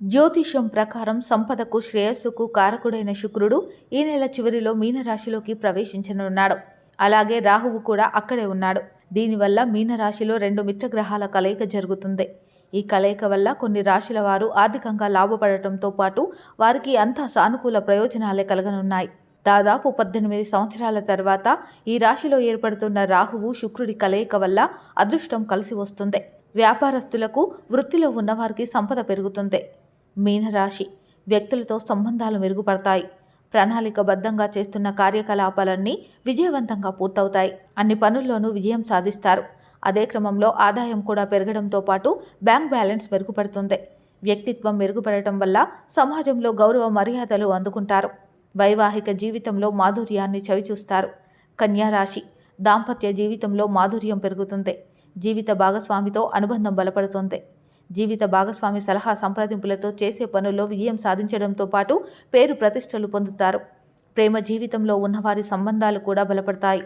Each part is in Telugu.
జ్యోతిష్యం ప్రకారం సంపదకు శ్రేయస్సుకు కారకుడైన శుక్రుడు ఈ నెల చివరిలో మీనరాశిలోకి ప్రవేశించనున్నాడు. అలాగే రాహువు కూడా అక్కడే ఉన్నాడు. దీనివల్ల మీనరాశిలో రెండు మిత్రగ్రహాల కలయిక జరుగుతుంది. ఈ కలయిక వల్ల కొన్ని రాశుల వారు ఆర్థికంగా లాభపడటంతో పాటు వారికి అంతా సానుకూల ప్రయోజనాలే కలగనున్నాయి. దాదాపు పద్దెనిమిది సంవత్సరాల తర్వాత ఈ రాశిలో ఏర్పడుతున్న రాహువు శుక్రుడి కలయిక వల్ల అదృష్టం కలిసి వస్తుంది. వ్యాపారస్తులకు వృత్తిలో ఉన్నవారికి సంపద పెరుగుతుంది. మీనరాశి. వ్యక్తులతో సంబంధాలు మెరుగుపడతాయి. ప్రణాళికబద్ధంగా చేస్తున్న కార్యకలాపాలన్నీ విజయవంతంగా పూర్తవుతాయి. అన్ని పనుల్లోనూ విజయం సాధిస్తారు. అదే క్రమంలో ఆదాయం కూడా పెరగడంతో పాటు బ్యాంక్ బ్యాలెన్స్ మెరుగుపడుతుంది. వ్యక్తిత్వం మెరుగుపడటం వల్ల సమాజంలో గౌరవ మర్యాదలు అందుకుంటారు. వైవాహిక జీవితంలో మాధుర్యాన్ని చవిచూస్తారు. కన్యారాశి దాంపత్య జీవితంలో మాధుర్యం పెరుగుతుంది. జీవిత భాగస్వామితో అనుబంధం బలపడుతుంది. జీవిత భాగస్వామి సలహా సంప్రదింపులతో చేసే పనుల్లో విజయం సాధించడంతో పాటు పేరు ప్రతిష్టలు పొందుతారు. ప్రేమ జీవితంలో ఉన్నవారి సంబంధాలు కూడా బలపడతాయి.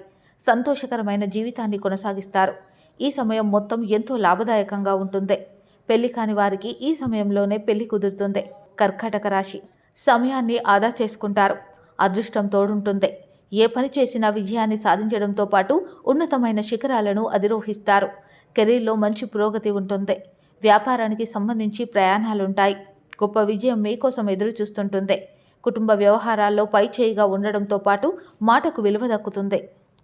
సంతోషకరమైన జీవితాన్ని కొనసాగిస్తారు. ఈ సమయం మొత్తం ఎంతో లాభదాయకంగా ఉంటుంది. పెళ్ళి కాని వారికి ఈ సమయంలోనే పెళ్ళి కుదురుతుంది. కర్కాటక రాశి సమయాన్ని ఆదా చేసుకుంటారు. అదృష్టం తోడుంటుంది. ఏ పని చేసినా విజయాన్ని సాధించడంతో పాటు ఉన్నతమైన శిఖరాలను అధిరోహిస్తారు. కెరీర్లో మంచి పురోగతి ఉంటుంది. వ్యాపారానికి సంబంధించి ప్రయాణాలుంటాయి. గొప్ప విజయం మీకోసం ఎదురు చూస్తుంటుంది. కుటుంబ వ్యవహారాల్లో పై చేయిగా ఉండడంతో పాటు మాటకు విలువ దక్కుతుంది.